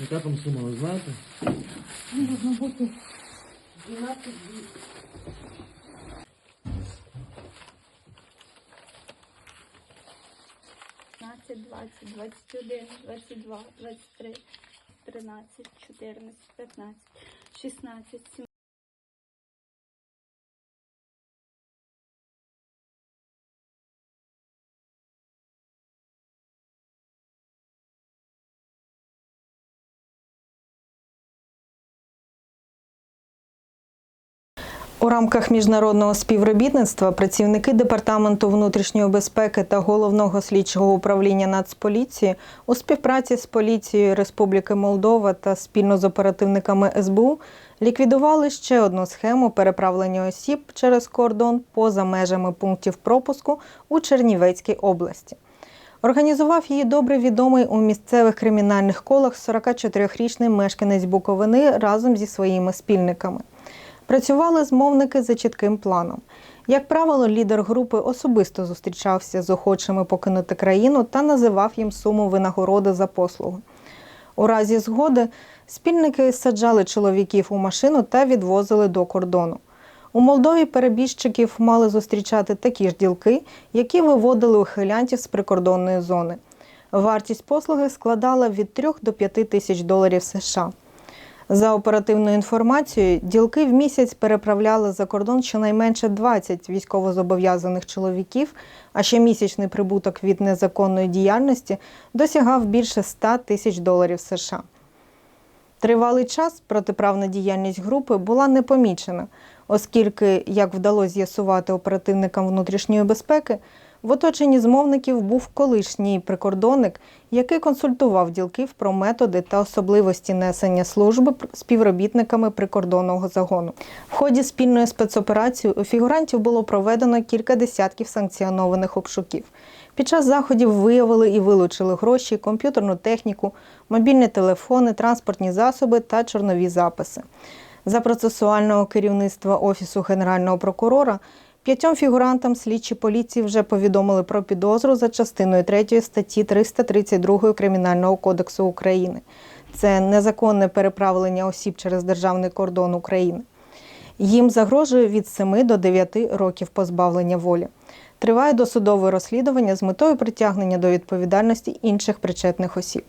Яка там сума, ви знаєте? П'ятнадцять, двадцять, двадцять один, двадцять два, двадцять три, тринадцять, чотирнадцять, п'ятнадцять, шістнадцять, сімнадцять. У рамках міжнародного співробітництва працівники департаменту внутрішньої безпеки та головного слідчого управління Нацполіції у співпраці з поліцією Республіки Молдова та спільно з оперативниками СБУ ліквідували ще одну схему переправлення осіб через кордон поза межами пунктів пропуску у Чернівецькій області. Організував її добре відомий у місцевих кримінальних колах 44-річний мешканець Буковини разом зі своїми спільниками. Працювали змовники за чітким планом. Як правило, лідер групи особисто зустрічався з охочими покинути країну та називав їм суму винагороди за послугу. У разі згоди спільники саджали чоловіків у машину та відвозили до кордону. У Молдові перебіжчиків мали зустрічати такі ж ділки, які виводили ухилянтів з прикордонної зони. Вартість послуги складала від 3 до 5 тисяч доларів США. За оперативною інформацією, ділки в місяць переправляли за кордон щонайменше 20 військовозобов'язаних чоловіків, а щомісячний прибуток від незаконної діяльності досягав більше 100 тисяч доларів США. Тривалий час протиправна діяльність групи була не помічена, оскільки, як вдалося з'ясувати оперативникам внутрішньої безпеки, в оточенні змовників був колишній прикордонник, який консультував ділків про методи та особливості несення служби співробітниками прикордонного загону. В ході спільної спецоперації у фігурантів було проведено кілька десятків санкціонованих обшуків. Під час заходів виявили і вилучили гроші, комп'ютерну техніку, мобільні телефони, транспортні засоби та чорнові записи. За процесуального керівництва Офісу Генерального прокурора п'ятьом фігурантам слідчі поліції вже повідомили про підозру за частиною 3 статті 332 Кримінального кодексу України. Це незаконне переправлення осіб через державний кордон України. Їм загрожує від 7 до 9 років позбавлення волі. Триває досудове розслідування з метою притягнення до відповідальності інших причетних осіб.